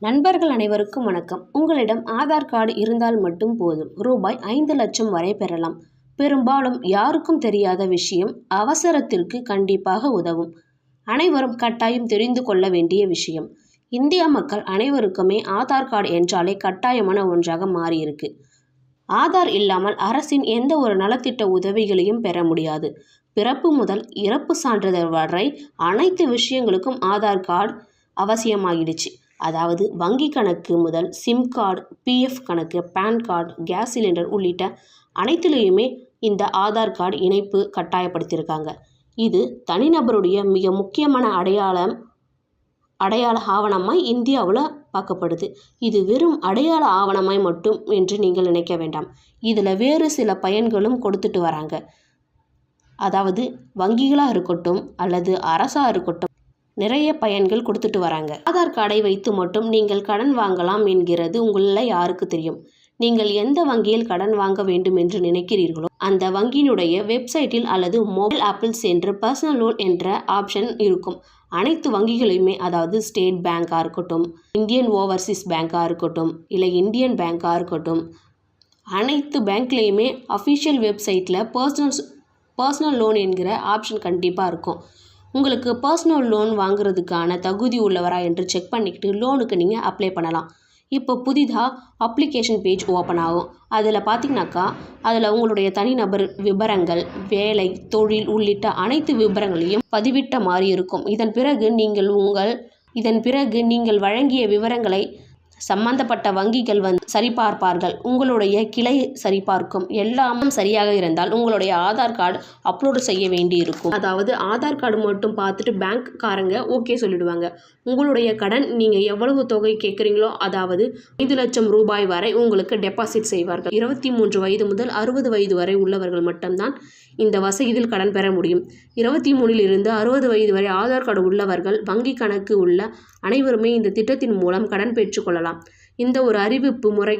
நண்பர்கள் அனைவருக்கும் வணக்கம். உங்களிடம் ஆதார் கார்டு இருந்தால் மட்டும் போதும். ரூபாய் ஐந்து லட்சம் வரை பெறலாம். பெரும்பாலும் யாருக்கும் தெரியாத விஷயம் அவசரத்திற்கு கண்டிப்பாக உதவும். அனைவரும் கட்டாயம் தெரிந்து கொள்ள வேண்டிய விஷயம். இந்திய மக்கள் அனைவருக்குமே ஆதார் கார்டு என்றாலே கட்டாயமான ஒன்றாக மாறியிருக்கு. ஆதார் இல்லாமல் அரசின் எந்த ஒரு நலத்திட்ட உதவிகளையும் பெற முடியாது. பிறப்பு முதல் இறப்பு சான்றிதழ் வரை அனைத்து விஷயங்களுக்கும் ஆதார் கார்டு அவசியமாகிடுச்சு அதாவது வங்கி கணக்கு முதல் சிம் கார்டு பிஎஃப் கணக்கு பேன் கார்டு கேஸ் சிலிண்டர் உள்ளிட்ட அனைத்துலேயுமே இந்த ஆதார் கார்டு இணைப்பு கட்டாயப்படுத்தியிருக்காங்க. இது தனிநபருடைய மிக முக்கியமான அடையாளம் அடையாள ஆவணமாய் இந்தியாவில் பார்க்கப்படுது. இது வெறும் அடையாள ஆவணமாய் மட்டும் என்று நீங்கள் நினைக்க வேண்டாம். இதில் வேறு சில பயன்களும் கொடுத்துட்டு வராங்க. அதாவது வங்கிகளாக இருக்கட்டும் அல்லது அரசாக இருக்கட்டும் நிறைய பயன்கள் கொடுத்துட்டு வராங்க. ஆதார் கார்டை வைத்து மட்டும் நீங்கள் கடன் வாங்கலாம் என்கிறது உங்களில் யாருக்கு தெரியும்? நீங்கள் எந்த வங்கியில் கடன் வாங்க வேண்டும் என்று நினைக்கிறீர்களோ அந்த வங்கியினுடைய வெப்சைட்டில் அல்லது மொபைல் ஆப்பில் சென்று பர்சனல் லோன் என்ற ஆப்ஷன் இருக்கும். அனைத்து வங்கிகளையுமே அதாவது ஸ்டேட் பேங்காக இருக்கட்டும் இந்தியன் ஓவர்சீஸ் பேங்காக இருக்கட்டும் இல்லை இந்தியன் பேங்காக இருக்கட்டும் அனைத்து பேங்க்லேயுமே அஃபிஷியல் வெப்சைட்டில் பர்சனல் பர்சனல் லோன் என்கிற ஆப்ஷன் கண்டிப்பாக இருக்கும். உங்களுக்கு பர்சனல் லோன் வாங்குறதுக்கான தகுதி உள்ளவரா என்று செக் பண்ணிக்கிட்டு லோனுக்கு நீங்கள் அப்ளை பண்ணலாம். இப்போ புதிதாக அப்ளிகேஷன் பேஜ் ஓப்பன் ஆகும். அதில் பார்த்தீங்கன்னாக்கா அதில் உங்களுடைய தனிநபர் விவரங்கள் வேலை தொழில் உள்ளிட்ட அனைத்து விவரங்களையும் பதிவிட்ட மாதிரி இருக்கும். இதன் பிறகு நீங்கள் உங்கள் இதன் பிறகு நீங்கள் வழங்கிய விவரங்களை சம்பந்தப்பட்ட வங்கிகள் வந்து சரிபார்ப்பார்கள். உங்களுடைய கிளை சரிபார்க்கும். எல்லாமும் சரியாக இருந்தால் உங்களுடைய ஆதார் கார்டு அப்லோடு செய்ய வேண்டி இருக்கும் அதாவது ஆதார் கார்டு மட்டும் பார்த்துட்டு பேங்க்காரங்க ஓகே சொல்லிடுவாங்க. உங்களுடைய கடன் நீங்கள் எவ்வளவு தொகை கேட்குறீங்களோ அதாவது ஐந்து லட்சம் ரூபாய் வரை உங்களுக்கு டெபாசிட் செய்வார்கள். இருபத்தி மூன்று வயது முதல் அறுபது வயது வரை உள்ளவர்கள் மட்டும்தான் இந்த வசதியில் கடன் பெற முடியும். இருபத்தி மூணிலிருந்து அறுபது வயது வரை ஆதார் கார்டு உள்ளவர்கள் வங்கி கணக்கு உள்ள அனைவருமே இந்த திட்டத்தின் மூலம் கடன் பெற்றுக்கொள்ளலாம் இந்த ஒரு அறிவிப்பு முறை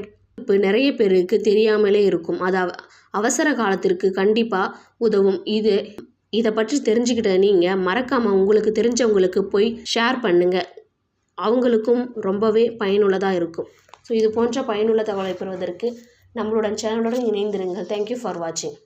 நிறைய பேருக்கு தெரியாமலே இருக்கும். அது அவசர காலத்திற்கு கண்டிப்பாக உதவும். இது இதை பற்றி தெரிஞ்சுக்கிட்ட நீங்கள் மறக்காமல் உங்களுக்கு தெரிஞ்சவங்களுக்கு போய் ஷேர் பண்ணுங்கள் அவங்களுக்கும் ரொம்பவே பயனுள்ளதாக இருக்கும். ஸோ இது போன்ற பயனுள்ள தகவலை பெறுவதற்கு நம்மளுடன் சேனலுடன் இணைந்திருங்கள். தேங்க்யூ ஃபார் வாட்சிங்